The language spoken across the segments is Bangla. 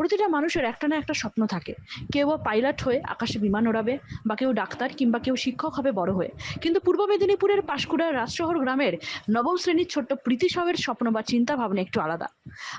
প্রতিটা মানুষের একটা না একটা স্বপ্ন থাকে। কেউ বা পাইলট হয়ে আকাশে বিমান ওড়াবে বা কেউ ডাক্তার কিংবা কেউ শিক্ষক হবে বড় হয়ে। কিন্তু পূর্ব মেদিনীপুরের পাঁশকুড়ার রাজশহর গ্রামের নবম শ্রেণির ছোট্ট প্রীতি সাহের স্বপ্ন বা চিন্তা ভাবনা একটু আলাদা।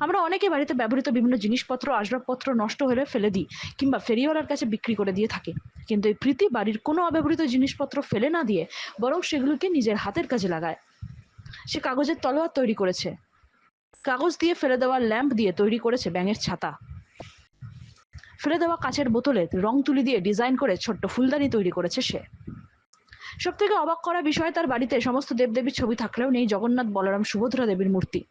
আমরা অনেকে বাড়িতে ব্যবহৃত বিভিন্ন জিনিসপত্র, আসবাবপত্র নষ্ট হলে ফেলে দিই কিংবা ফেরিওয়ালার কাছে বিক্রি করে দিয়ে থাকি। কিন্তু এই প্রীতি বাড়ির কোনো অব্যবহৃত জিনিসপত্র ফেলে না দিয়ে বরং সেগুলোকে নিজের হাতের কাজে লাগায়। সে কাগজের তলোয়ার তৈরি করেছে। কাগজ দিয়ে ফেলে দেওয়া ল্যাম্প দিয়ে তৈরি করেছে ব্যাঙের ছাতা। ফেলে দেওয়া কাচের বোতলে রং তুলি দিয়ে ডিজাইন করে ছোট্ট ফুলদানি তৈরি করেছে সে। সব থেকে অবাক করা বিষয়, তার বাড়িতে সমস্ত দেবদেবীর ছবি থাকলেও নেই জগন্নাথ বলরাম সুভদ্রা দেবীর মূর্তি।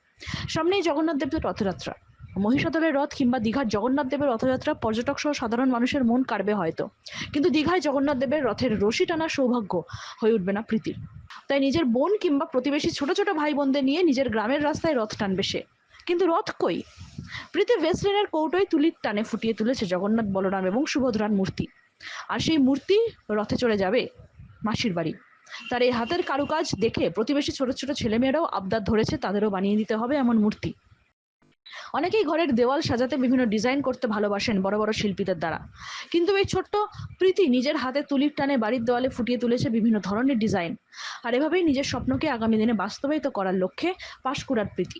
সামনেই জগন্নাথ দেবের রথযাত্রা। মহিষাদলের রথ কিংবা দীঘার জগন্নাথ দেবের রথযাত্রা পর্যটক সহ সাধারণ মানুষের মন কাড়বে হয়তো। কিন্তু দীঘায় জগন্নাথ দেবের রথের রশি টানার সৌভাগ্য হয়ে উঠবে না প্রীতির। তাই নিজের বোন কিংবা প্রতিবেশী ছোট ছোট ভাই বোনদের নিয়ে নিজের গ্রামের রাস্তায় রথ টানবে সে। কিন্তু রথ কই? প্রীতি ভেস্টলেনের কৌটোয় তুলির টানে ফুটিয়ে তুলেছে জগন্নাথ, বলরাম এবং সুভদ্রার মূর্তি। আর সেই মূর্তি রথে চলে যাবে মাসির বাড়ি। তার এই হাতের কারুকাজ দেখে প্রতিবেশী ছোট ছোট ছেলেমেয়েরাও আবদার ধরেছে, তাদেরও বানিয়ে দিতে হবে এমন মূর্তি। অনেকেই ঘরের দেওয়াল সাজাতে বিভিন্ন ডিজাইন করতে ভালোবাসেন বড় বড় শিল্পীদের দ্বারা। কিন্তু এই ছোট্ট প্রীতি নিজের হাতে তুলির টানে বাড়ির দেওয়ালে ফুটিয়ে তুলেছে বিভিন্ন ধরনের ডিজাইন আর এভাবেই নিজের স্বপ্নকে আগামী দিনে বাস্তবায়িত করার লক্ষ্যে পাশকুড়ার প্রীতি।